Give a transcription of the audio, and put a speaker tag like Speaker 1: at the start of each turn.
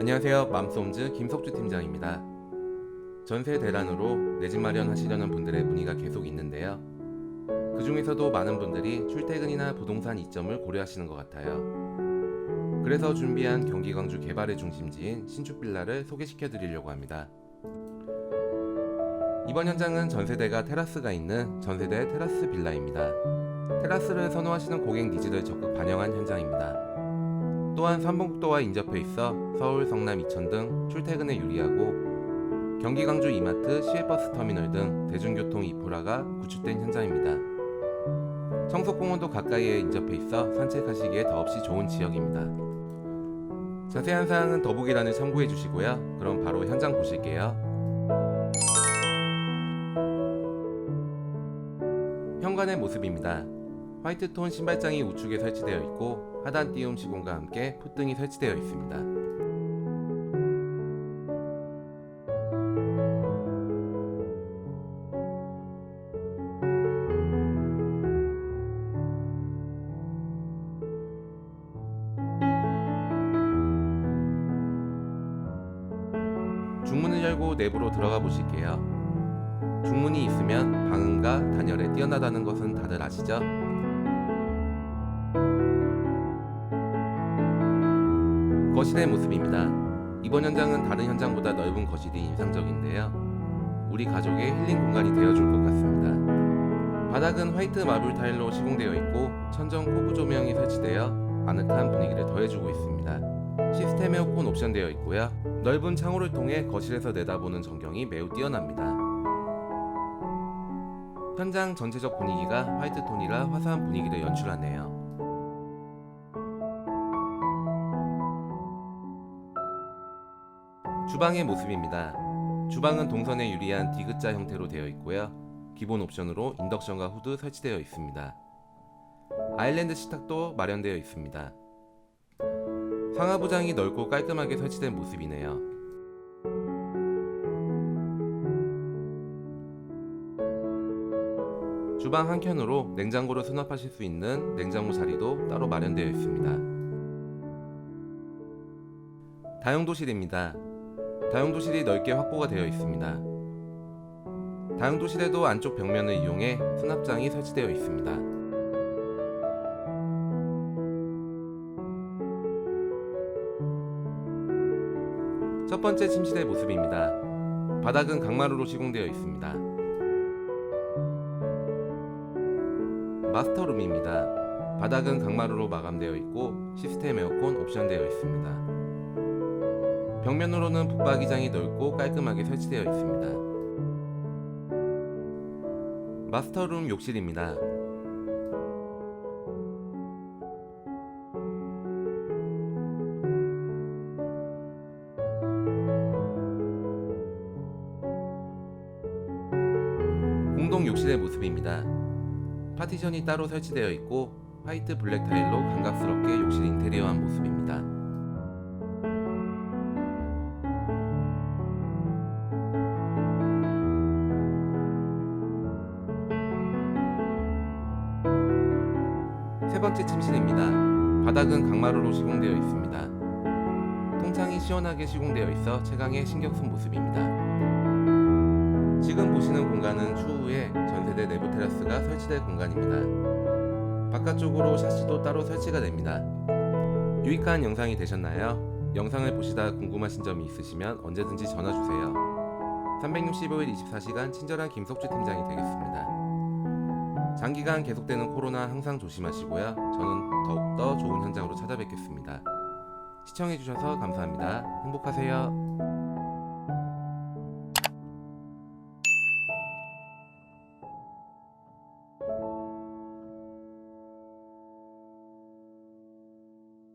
Speaker 1: 안녕하세요. 맘솜즈 김석주 팀장입니다. 전세 대란으로 내 집 마련하시려는 분들의 문의가 계속 있는데요. 그 중에서도 많은 분들이 출퇴근이나 부동산 이점을 고려하시는 것 같아요. 그래서 준비한 경기 광주 개발의 중심지인 신축 빌라를 소개시켜 드리려고 합니다. 이번 현장은 전세대가 테라스가 있는 전세대 테라스 빌라입니다. 테라스를 선호하시는 고객 니즈를 적극 반영한 현장입니다. 또한 삼봉국도와 인접해 있어 서울, 성남, 이천 등 출퇴근에 유리하고 경기 광주 이마트, 시외버스 터미널 등 대중교통 인프라가 구축된 현장입니다. 청석공원도 가까이에 인접해 있어 산책하시기에 더없이 좋은 지역입니다. 자세한 사항은 더보기란을 참고해 주시고요. 그럼 바로 현장 보실게요. 현관의 모습입니다. 화이트톤 신발장이 우측에 설치되어 있고 하단 띄움 시공과 함께 풋등이 설치되어 있습니다. 중문을 열고 내부로 들어가 보실게요. 중문이 있으면 방음과 단열에 뛰어나다는 것은 다들 아시죠? 거실의 모습입니다. 이번 현장은 다른 현장보다 넓은 거실이 인상적인데요. 우리 가족의 힐링 공간이 되어줄 것 같습니다. 바닥은 화이트 마블 타일로 시공되어 있고 천정 코브 조명이 설치되어 아늑한 분위기를 더해주고 있습니다. 시스템 에어컨 옵션되어 있고요. 넓은 창호를 통해 거실에서 내다보는 전경이 매우 뛰어납니다. 현장 전체적 분위기가 화이트 톤이라 화사한 분위기를 연출하네요. 주방의 모습입니다. 주방은 동선에 유리한 디귿자 형태로 되어 있고요. 기본 옵션으로 인덕션과 후드 설치되어 있습니다. 아일랜드 식탁도 마련되어 있습니다. 상하부장이 넓고 깔끔하게 설치된 모습이네요. 주방 한켠으로 냉장고를 수납하실 수 있는 냉장고 자리도 따로 마련되어 있습니다. 다용도실입니다. 다용도실이 넓게 확보가 되어 있습니다. 다용도실에도 안쪽 벽면을 이용해 수납장이 설치되어 있습니다. 첫 번째 침실의 모습입니다. 바닥은 강마루로 시공되어 있습니다. 마스터룸입니다. 바닥은 강마루로 마감되어 있고 시스템 에어컨 옵션되어 있습니다. 벽면으로는 붙박이장이 넓고 깔끔하게 설치되어 있습니다. 마스터룸 욕실입니다. 공동 욕실의 모습입니다. 파티션이 따로 설치되어 있고 화이트 블랙 타일로 감각스럽게 욕실 인테리어한 모습입니다. 세 번째 침실입니다. 바닥은 강마루로 시공되어 있습니다. 통창이 시원하게 시공되어 있어 채광에 신경 쓴 모습입니다. 지금 보시는 공간은 추후에 전세대 내부 테라스가 설치될 공간입니다. 바깥쪽으로 샤시도 따로 설치가 됩니다. 유익한 영상이 되셨나요? 영상을 보시다 궁금하신 점이 있으시면 언제든지 전화 주세요. 365일 24시간 친절한 김석주 팀장이 되겠습니다. 장기간 계속되는 코로나 항상 조심하시고요. 저는 더욱더 좋은 현장으로 찾아뵙겠습니다. 시청해주셔서 감사합니다. 행복하세요.